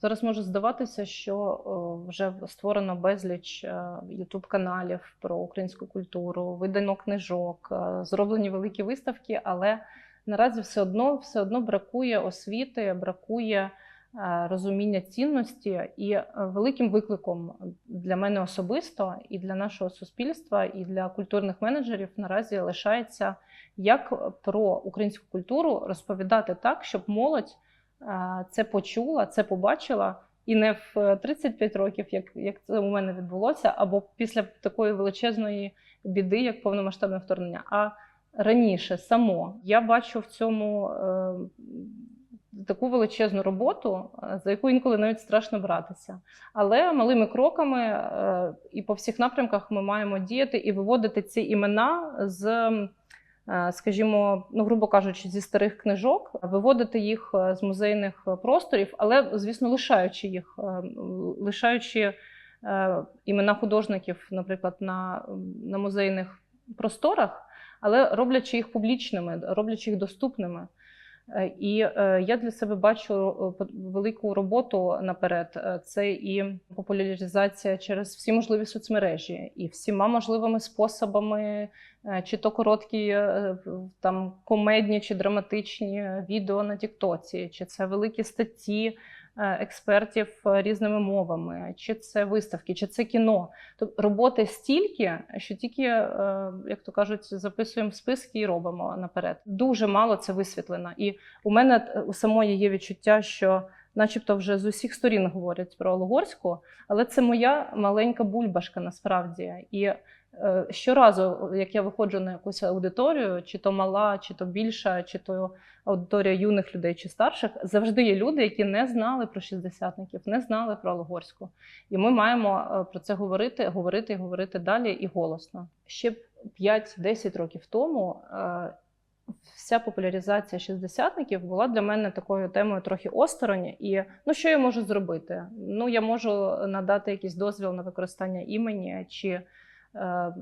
Зараз може здаватися, що е, вже створено безліч ютуб каналів про українську культуру, видано книжок, е, зроблені великі виставки, але наразі все одно все одно бракує освіти, бракує е, розуміння цінності. І е, великим викликом для мене особисто, і для нашого суспільства, і для культурних менеджерів наразі лишається як про українську культуру розповідати так, щоб молодь е, це почула, це побачила. І не в 35 років, як, як це у мене відбулося, або після такої величезної біди, як повномасштабне вторгнення, а раніше само я бачу в цьому е, таку величезну роботу, е, за яку інколи навіть страшно братися. Але малими кроками е, і по всіх напрямках ми маємо діяти і виводити ці імена з. е, Скажімо, ну, грубо кажучи, зі старих книжок, виводити їх з музейних просторів, але, звісно, лишаючи їх, лишаючи імена художників, наприклад, на, на музейних просторах, але роблячи їх публічними, роблячи їх доступними. Е, І е, я для себе бачу е, велику роботу наперед. Це і популяризація через всі можливі соцмережі, і всіма можливими способами, чи то короткі там комедні чи драматичні відео на Тіктоці, чи це великі статті експертів е, різними мовами, чи це виставки, чи це кіно. Тобто роботи стільки, що тільки, е, як то кажуть, записуємо списки і робимо наперед. Дуже мало це висвітлено. І у мене е, у самої є відчуття, що, начебто, вже з усіх сторін говорять про Лугорську, але це моя маленька бульбашка насправді. І е, щоразу, як я виходжу на якусь аудиторію, чи то мала, чи то більша, чи то аудиторія юних людей чи старших, завжди є люди, які не знали про шістдесятників, не знали про Лугорську. І ми маємо е, про це говорити, говорити і говорити далі і голосно. Ще 5-10 років тому е, вся популяризація шістдесятників була для мене такою темою трохи осторонь. І ну що я можу зробити? Ну я можу надати якийсь дозвіл на використання імені чи. е,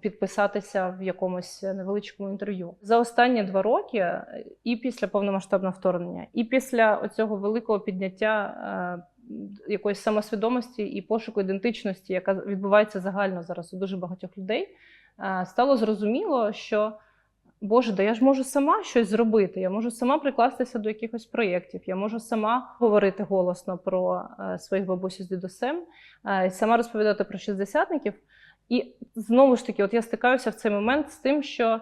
Підписатися в якомусь невеличкому інтерв'ю за останні два роки, е, і після повномасштабного вторгнення, і після цього великого підняття е, якоїсь самосвідомості і пошуку ідентичності, яка відбувається загально зараз у дуже багатьох людей, е, стало зрозуміло, що Боже, да я ж можу сама щось зробити. Я можу сама прикластися до якихось проєктів, я можу сама говорити голосно про е, своїх бабусів з дідусем, е, сама розповідати про шістдесятників. І знову ж таки, от я стикаюся в цей момент з тим, що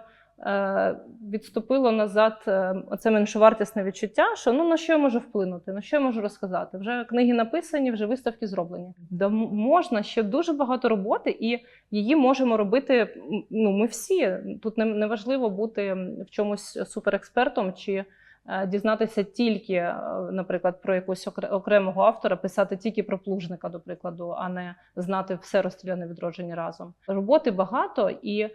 відступило назад е, оце меншовартісне відчуття, що ну на що я можу вплинути, на що я можу розказати. Вже книги написані, вже виставки зроблені. Да можна ще дуже багато роботи, і її можемо робити. Ну, ми всі тут не, важливо бути в чомусь суперекспертом чи. е, Дізнатися тільки, е, наприклад, про якогось окре- окремого автора, писати тільки про плужника, до прикладу, а не знати все розстріляне відродження разом. Роботи багато, і е,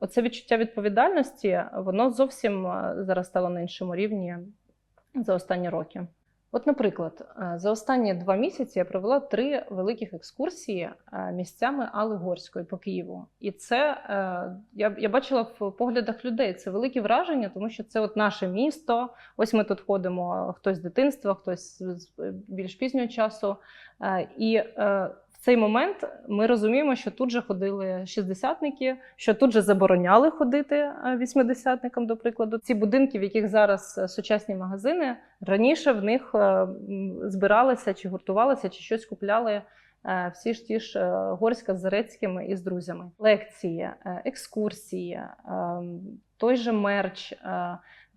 оце відчуття відповідальності воно зовсім е, зараз стало на іншому рівні за останні роки. От, наприклад, е, за останні два місяці я провела три великих екскурсії е, місцями Алли Горської по Києву. І це е, я, я бачила в поглядах людей. Це великі враження, тому що це от наше місто. Ось ми тут ходимо, хтось з дитинства, хтось з більш пізнього часу. Е, І е, цей момент ми розуміємо, що тут же ходили шістдесятники, що тут же забороняли ходити е, вісьмидесятникам, до прикладу. Ці будинки, в яких зараз е, сучасні магазини, раніше в них е, збиралися чи гуртувалися, чи щось купляли. Всі ж ті ж Горська з Зарецькими і з друзями. Лекції, екскурсії, той же мерч.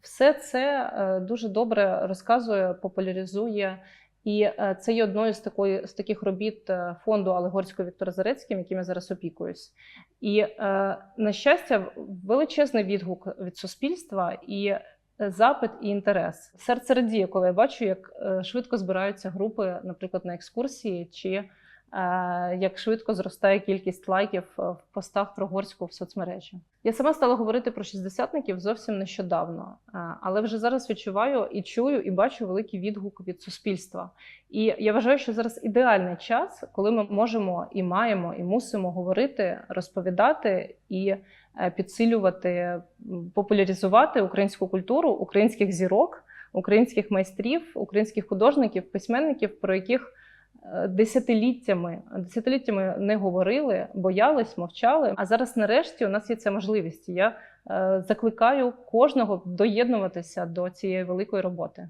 Все це дуже добре розказує, популяризує і е, це є одною з такої з таких робіт е, фонду Алегорського Віктора Зарецьким, яким я зараз опікуюсь. І е, на щастя, величезний відгук від суспільства і запит і інтерес. Серце радіє, коли я бачу, як швидко збираються групи, наприклад, на екскурсії чи як швидко зростає кількість лайків е, в постах про горську в соцмережі. Я сама стала говорити про шістдесятників зовсім нещодавно, е, але вже зараз відчуваю і чую, і бачу великий відгук від суспільства. І я вважаю, що зараз ідеальний час, коли ми можемо і маємо, і мусимо говорити, розповідати і е, підсилювати, популяризувати українську культуру, українських зірок, українських майстрів, українських художників, письменників, про яких е, десятиліттями, десятиліттями не говорили, боялись, мовчали. А зараз, нарешті, у нас є ця можливість. Я е, закликаю кожного доєднуватися до цієї великої роботи.